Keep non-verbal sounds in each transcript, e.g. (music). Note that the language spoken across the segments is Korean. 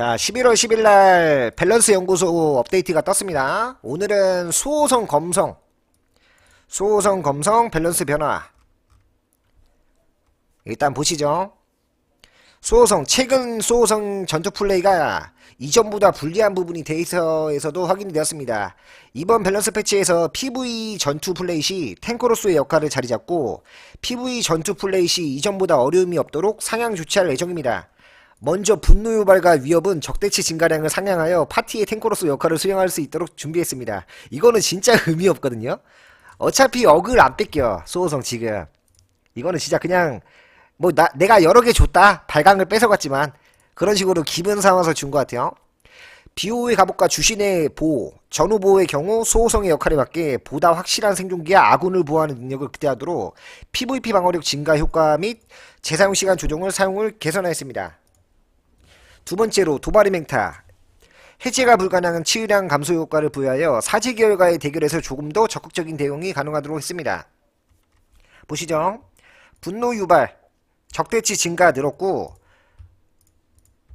자, 11월 10일 날 밸런스 연구소 업데이트가 떴습니다. 오늘은 수호성 검성, 수호성 검성 밸런스 변화. 일단 보시죠. 수호성, 최근 수호성 전투 플레이가 이전보다 불리한 부분이 데이터에서도 확인이 되었습니다. 이번 밸런스 패치에서 PV 전투 플레이 시 탱커로서의 역할을 자리 잡고 PV 전투 플레이 시 이전보다 어려움이 없도록 상향 조치할 예정입니다. 먼저 분노 유발과 위협은 적대치 증가량을 상향하여 파티의 탱커로서 역할을 수행할 수 있도록 준비했습니다. 이거는 진짜 (laughs) 의미 없거든요. 어차피 억을 안 뺏겨 소호성 지금. 이거는 진짜 그냥 뭐 나, 내가 여러 개 줬다 발광을 뺏어갔지만 그런 식으로 기분 삼아서 준 것 같아요. 비호의 갑옷과 주신의 보호, 전후 보호의 경우 소호성의 역할에 맞게 보다 확실한 생존기와 아군을 보호하는 능력을 기대하도록 PVP 방어력 증가 효과 및 재사용 시간 조정을 사용을 개선하였습니다. 두 번째로 도발의 맹타. 해제가 불가능한 치유량 감소 효과를 부여하여 사지 계열과의 대결에서 조금 더 적극적인 대응이 가능하도록 했습니다. 보시죠. 분노 유발, 적대치 증가 늘었고,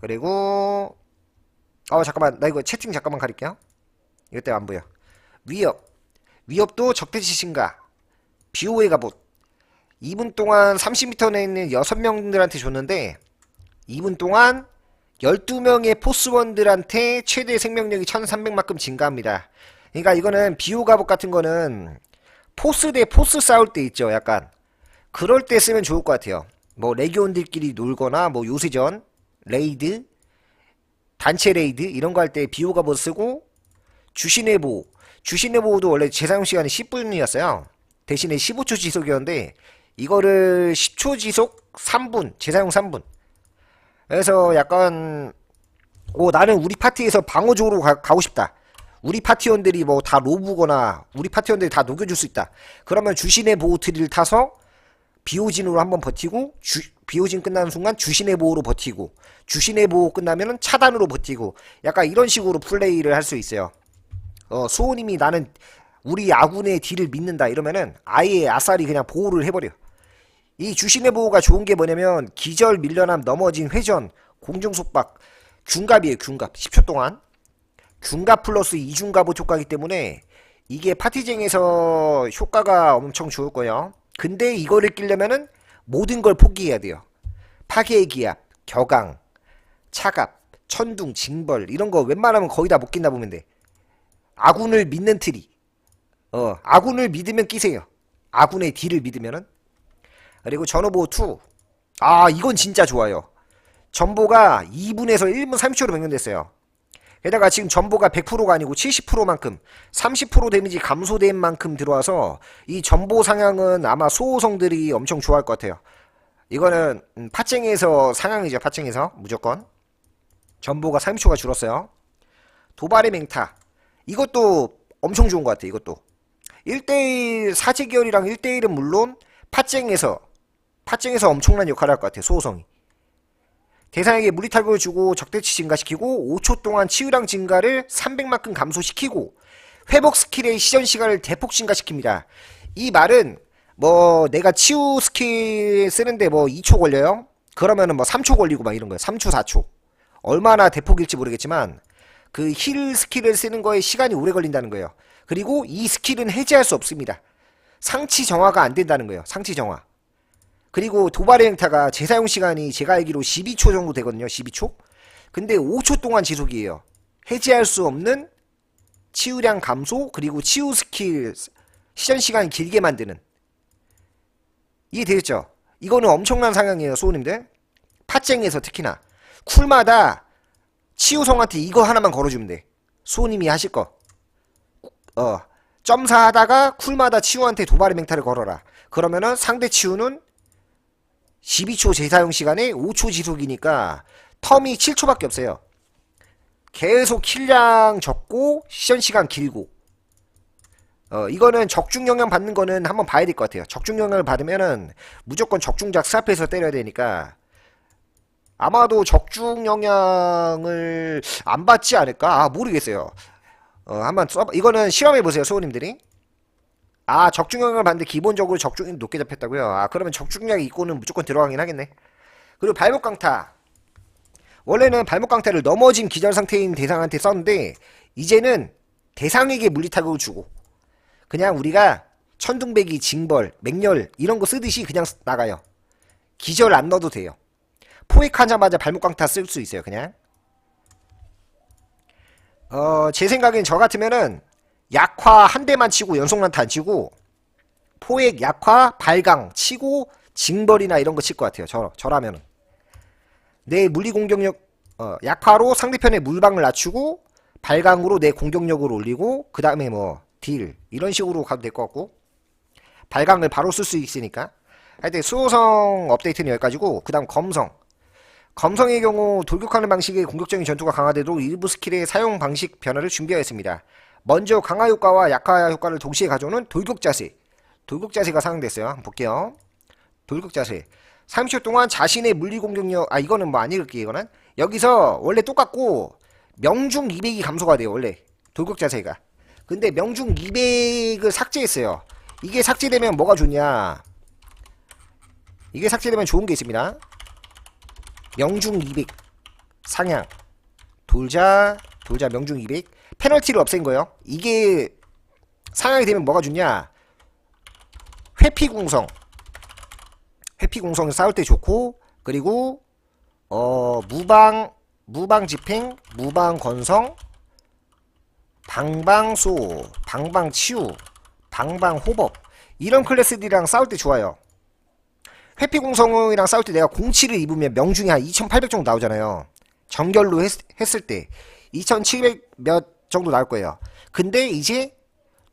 그리고, 어, 잠깐만, 나 이거 채팅 잠깐만 가릴게요. 이것 때문에 안 보여. 위협, 위협도 적대치 증가, 비호의 갑옷. 2분 동안 30m 내에 있는 6명들한테 줬는데, 2분 동안 12명의 포스원들한테 최대 생명력이 1300만큼 증가합니다. 그러니까 이거는 비호 갑옷 같은 거는 포스 대 포스 싸울 때 있죠. 약간. 그럴 때 쓰면 좋을 것 같아요. 뭐 레기온들끼리 놀거나 뭐 요새전, 레이드, 단체 레이드 이런 거 할 때 비호 갑옷 쓰고 주신의 보호. 주신의 보호도 원래 재사용 시간이 10분이었어요. 대신에 15초 지속이었는데 이거를 10초 지속 3분, 재사용 3분. 그래서 약간 오 나는 우리 파티에서 방어적으로 가, 가고 싶다. 우리 파티원들이 뭐 다 로브거나 우리 파티원들이 다 녹여줄 수 있다. 그러면 주신의 보호 트리를 타서 비오진으로 한번 버티고 주, 비오진 끝나는 순간 주신의 보호로 버티고 주신의 보호 끝나면은 차단으로 버티고 약간 이런 식으로 플레이를 할 수 있어요. 어 수호님이 나는 우리 아군의 딜을 믿는다 이러면은 아예 아싸리 그냥 보호를 해버려. 이 주신의 보호가 좋은 게 뭐냐면 기절 밀려남 넘어진 회전 공중속박 균갑이에요 균갑. 10초 동안. 균갑 플러스 이중갑의 효과이기 때문에 이게 파티쟁에서 효과가 엄청 좋을 거예요. 근데 이거를 끼려면은 모든 걸 포기해야 돼요. 파괴의 기압 격앙 차갑 천둥 징벌 이런 거 웬만하면 거의 다 못 낀다 보면 돼. 아군을 믿는 트리 어 아군을 믿으면 끼세요. 아군의 딜을 믿으면은 그리고 전호보 2. 아, 이건 진짜 좋아요. 전보가 2분에서 1분 30초로 변경됐어요. 게다가 지금 전보가 100%가 아니고 70%만큼 30% 데미지 감소된 만큼 들어와서 이 전보 상향은 아마 소호성들이 엄청 좋아할 것 같아요. 이거는 음, 파쟁에서 상향이죠. 파쟁에서 무조건. 전보가 30초가 줄었어요. 도발의 맹타. 이것도 엄청 좋은 것 같아요. 이것도. 1대1 사제계열이랑 1대1은 물론 파쟁에서 파증에서 엄청난 역할을 할 것 같아요. 소호성이. 대상에게 무리탈국을 주고 적대치 증가시키고 5초 동안 치유량 증가를 300만큼 감소시키고 회복 스킬의 시전 시간을 대폭 증가시킵니다. 이 말은 뭐 내가 치유 스킬 쓰는데 뭐 2초 걸려요? 그러면은 뭐 3초 걸리고 막 이런 거예요. 3초, 4초. 얼마나 대폭일지 모르겠지만 그 힐 스킬을 쓰는 거에 시간이 오래 걸린다는 거예요. 그리고 이 스킬은 해제할 수 없습니다. 상치 정화가 안 된다는 거예요. 상치 정화. 그리고 도발의 행타가 재사용 시간이 제가 알기로 12초 정도 되거든요. 12초. 근데 5초 동안 지속이에요. 해제할 수 없는 치유량 감소 그리고 치유 스킬 시전 시간 길게 만드는 이해되겠죠? 이거는 엄청난 상향이에요, 소우님들. 팟쟁에서 특히나 쿨마다 치유성한테 이거 하나만 걸어주면 돼. 소우님이 하실 거. 어, 점사 하다가 쿨마다 치유한테 도발의 맹타를 걸어라. 그러면은 상대 치유는 12초 재사용 시간에 5초 지속이니까 텀이 7초밖에 없어요. 계속 킬량 적고 시전 시간 길고 어 이거는 적중 영향 받는 거는 한번 봐야 될 것 같아요. 적중 영향을 받으면은 무조건 적중작 스앞에서 때려야 되니까 아마도 적중 영향을 안 받지 않을까? 아 모르겠어요. 어 한번 써 이거는 실험해 보세요, 소우님들이. 아 적중량을 봤는데 기본적으로 적중이 높게 잡혔다고요? 아 그러면 적중량 입고는 무조건 들어가긴 하겠네. 그리고 발목 강타. 원래는 발목 강타를 넘어진 기절 상태인 대상한테 썼는데 이제는 대상에게 물리타격을 주고 그냥 우리가 천둥배기, 징벌, 맹렬 이런 거 쓰듯이 그냥 쓰- 나가요. 기절 안 넣어도 돼요. 포획하자마자 발목 강타 쓸 수 있어요. 그냥. 어, 제 생각엔 저 같으면은 약화 한 대만 치고 연속난타 안 치고 포획, 약화, 발강 치고 징벌이나 이런 거 칠 것 같아요. 저 저라면은 내 물리 공격력 어, 약화로 상대편의 물방을 낮추고 발강으로 내 공격력을 올리고 그 다음에 뭐 딜 이런 식으로 가도 될 것 같고 발강을 바로 쓸 수 있으니까 하여튼 수호성 업데이트는 여기까지고 그 다음 검성 검성의 경우 돌격하는 방식의 공격적인 전투가 강화되도록 일부 스킬의 사용 방식 변화를 준비하였습니다. 먼저 강화 효과와 약화 효과를 동시에 가져오는 돌격 자세. 돌격 자세가 사용됐어요. 한번 볼게요. 돌격 자세. 30초 동안 자신의 물리 공격력 아 이거는 뭐 안 읽을게요 이거는. 여기서 원래 똑같고 명중 200이 감소가 돼요 원래. 돌격 자세가. 근데 명중 200을 삭제했어요. 이게 삭제되면 뭐가 좋냐? 이게 삭제되면 좋은 게 있습니다. 명중 200 상향. 돌자 돌자 명중 200 페널티를 없앤 거예요. 이게 상향이 되면 뭐가 좋냐? 회피 공성. 회피 공성 싸울 때 좋고 그리고 어 무방 무방 집행 무방 건성 방방소 방방 치유 방방 호법. 이런 클래스들이랑 싸울 때 좋아요. 회피 공성이랑 싸울 때 내가 공치를 입으면 명중이 한 2800 정도 나오잖아요. 정결로 했, 했을 때. 2700 몇 정도 나올 거예요 근데 이제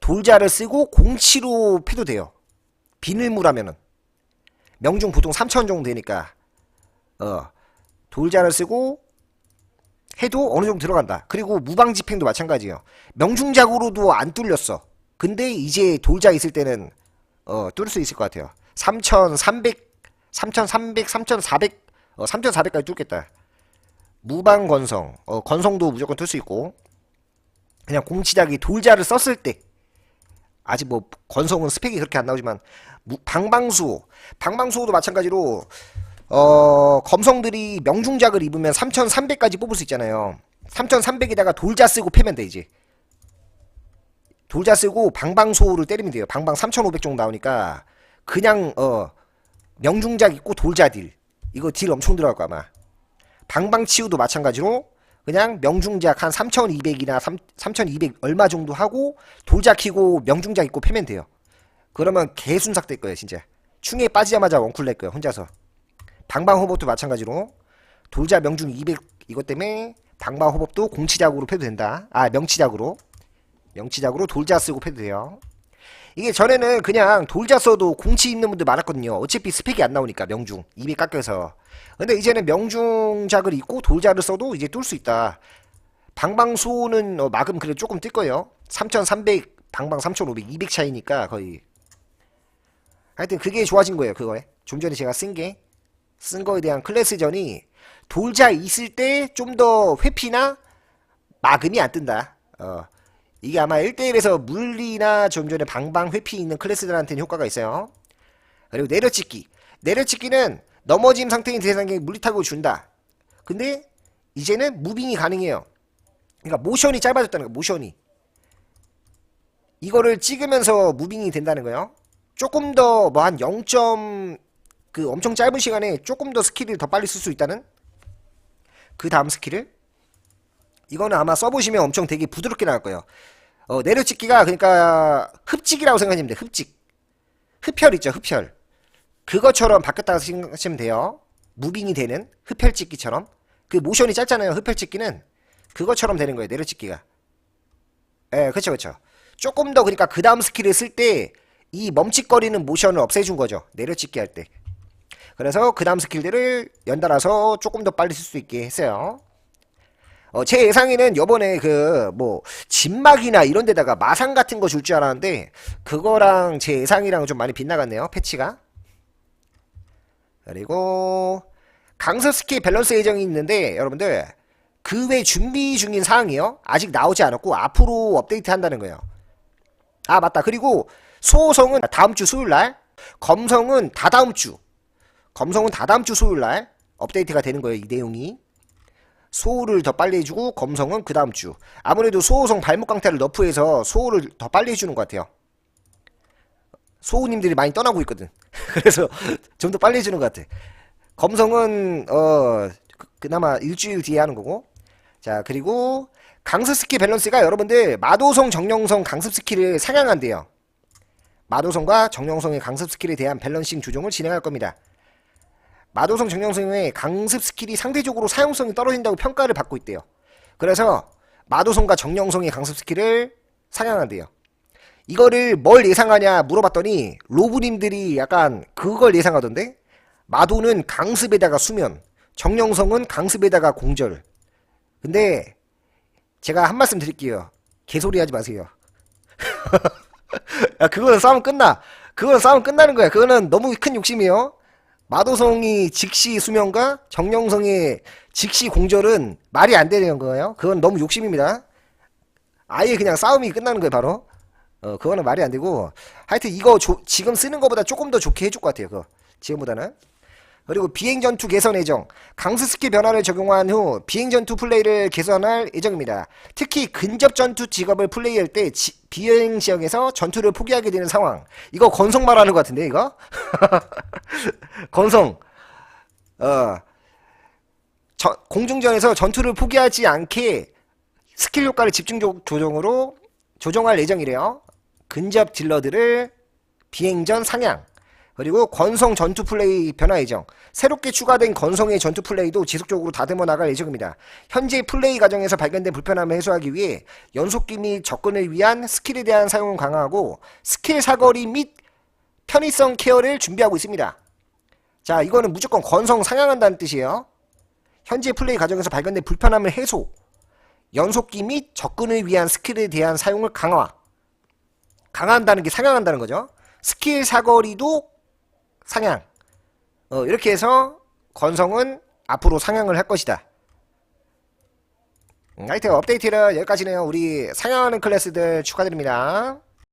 돌자를 쓰고 공치로 패도 돼요 비늘무라면은 명중 보통 3,000 정도 되니까 어 돌자를 쓰고 해도 어느 정도 들어간다. 그리고 무방 집행도 마찬가지예요. 명중작으로도 안 뚫렸어. 근데 이제 돌자 있을 때는 어 뚫을 수 있을 것 같아요. 3,300, 3,300, 3,400, 어 3,400까지 뚫겠다. 무방 건성, 어 건성도 무조건 뚫을 수 있고 그냥 공치작이 돌자를 썼을 때 아직 뭐 건성은 스펙이 그렇게 안 나오지만 무- 방방수호 방방수호도 마찬가지로 어 검성들이 명중작을 입으면 3300까지 뽑을 수 있잖아요. 3300에다가 돌자 쓰고 패면 돼 이제. 돌자 쓰고 방방수호를 때리면 돼요. 방방 3500 정도 나오니까 그냥 어 명중작 입고 돌자 딜. 이거 딜 엄청 들어갈 거 아마. 방방치유도 마찬가지로 그냥 명중작 한 3200이나 3, 3200 얼마 정도 하고 돌자 키고 명중작 입고 패면 돼요. 그러면 개순삭 될 거예요, 진짜. 충에 빠지자마자 원쿨 낼 거예요, 혼자서. 방방 호법도 마찬가지로 돌자 명중 200 이것 때문에 방방 호법도 공치작으로 패도 된다. 아, 명치작으로. 명치작으로 돌자 쓰고 패도 돼요. 이게 전에는 그냥 돌자 써도 공치 있는 분들 많았거든요. 어차피 스펙이 안 나오니까 명중 200 깎여서. 근데 이제는 명중작을 입고 돌자를 써도 이제 뚫을 수 있다. 방방소는 어, 막음 그래 조금 뜰 거예요. 3,300 방방 3,500 200 차이니까 거의. 하여튼 그게 좋아진 거예요. 그거에. 좀 전에 제가 쓴 게 쓴 거에 대한 클래스전이 돌자 있을 때 좀 더 회피나 막음이 안 뜬다. 어. 이게 아마 1대1에서 물리나 좀 전에 방방 회피 있는 클래스들한테는 효과가 있어요. 그리고 내려찍기. 내려찍기는 넘어짐 상태인 대상에게 물리타격을 준다. 근데 이제는 무빙이 가능해요. 그러니까 모션이 짧아졌다는 거야. 모션이. 이거를 찍으면서 무빙이 된다는 거예요. 조금 더 뭐 한 0. 그 엄청 짧은 시간에 조금 더 스킬을 더 빨리 쓸 수 있다는 그 다음 스킬을 이거는 아마 써보시면 엄청 되게 부드럽게 나올 거예요. 어, 내려찍기가 그러니까 흡찍이라고 생각하시면 돼요. 흡찍. 흡혈 있죠, 흡혈. 그것처럼 바뀌었다고 생각하시면 돼요. 무빙이 되는 흡혈 찍기처럼. 그 모션이 짧잖아요. 흡혈 찍기는 그것처럼 되는 거예요. 내려찍기가. 예, 그쵸, 그쵸. 조금 더 그러니까 그 다음 스킬을 쓸 때 이 멈칫거리는 모션을 없애준 거죠. 내려찍기 할 때. 그래서 그 다음 스킬들을 연달아서 조금 더 빨리 쓸 수 있게 했어요. 어, 제 예상에는 요번에 그, 뭐, 진막이나 이런 데다가 마상 같은 거 줄 줄 알았는데, 그거랑 제 예상이랑 좀 많이 빗나갔네요, 패치가. 그리고, 강서 스킬 밸런스 예정이 있는데, 여러분들, 그 외 준비 중인 사항이요. 아직 나오지 않았고, 앞으로 업데이트 한다는 거예요. 아, 맞다. 그리고, 소성은 다음 주 수요일 날, 검성은 다다음 주, 검성은 다다음 주 수요일 날 업데이트가 되는 거예요, 이 내용이. 소호를 더 빨리 해주고 검성은 그 다음 주. 아무래도 소호성 발목 강타를 너프해서 소호를 더 빨리 해주는 것 같아요. 소호님들이 많이 떠나고 있거든. (laughs) 그래서 좀 더 빨리 해주는 것 같아. 검성은 어 그- 그나마 일주일 뒤에 하는 거고. 자 그리고 강습 스킬 밸런스가 여러분들 마도성 정령성 강습 스킬을 상향한대요. 마도성과 정령성의 강습 스킬에 대한 밸런싱 조정을 진행할 겁니다. 마도성 정령성의 강습 스킬이 상대적으로 사용성이 떨어진다고 평가를 받고 있대요. 그래서 마도성과 정령성의 강습 스킬을 상향한대요. 이거를 뭘 예상하냐 물어봤더니 로브님들이 약간 그걸 예상하던데 마도는 강습에다가 수면, 정령성은 강습에다가 공절. 근데 제가 한 말씀 드릴게요. 개소리 하지 마세요. (laughs) 야, 그거는 싸움 끝나. 그거는 싸움 끝나는 거야. 그거는 너무 큰 욕심이에요. 마도성이 직시 수면과 정령성의 직시 공절은 말이 안 되는 거예요. 그건 너무 욕심입니다. 아예 그냥 싸움이 끝나는 거예요, 바로. 어, 그거는 말이 안 되고. 하여튼 이거 조- 지금 쓰는 것보다 조금 더 좋게 해줄 것 같아요, 그거. 지금보다는. 그리고 비행전투 개선 예정. 강스 스킬 변화를 적용한 후 비행전투 플레이를 개선할 예정입니다. 특히 근접전투 직업을 플레이할 때 지- 비행 지역에서 전투를 포기하게 되는 상황. 이거 건성 말하는 것 같은데, 이거? (laughs) 건성. 어. 저- 공중전에서 전투를 포기하지 않게 스킬 효과를 집중 조- 조정으로 조정할 예정이래요. 근접 딜러들을 비행전 상향. 그리고 건성 전투 플레이 변화 예정. 새롭게 추가된 건성의 전투 플레이도 지속적으로 다듬어 나갈 예정입니다. 현재 플레이 과정에서 발견된 불편함을 해소하기 위해 연속기 및 접근을 위한 스킬에 대한 사용을 강화하고 스킬 사거리 및 편의성 케어를 준비하고 있습니다. 자, 이거는 무조건 건성 상향한다는 뜻이에요. 현재 플레이 과정에서 발견된 불편함을 해소. 연속기 및 접근을 위한 스킬에 대한 사용을 강화. 강화한다는 게 상향한다는 거죠. 스킬 사거리도 상향. 어, 이렇게 해서 건성은 앞으로 상향을 할 것이다. 음, 하여튼 업데이트는 여기까지네요. 우리 상향하는 클래스들 축하드립니다.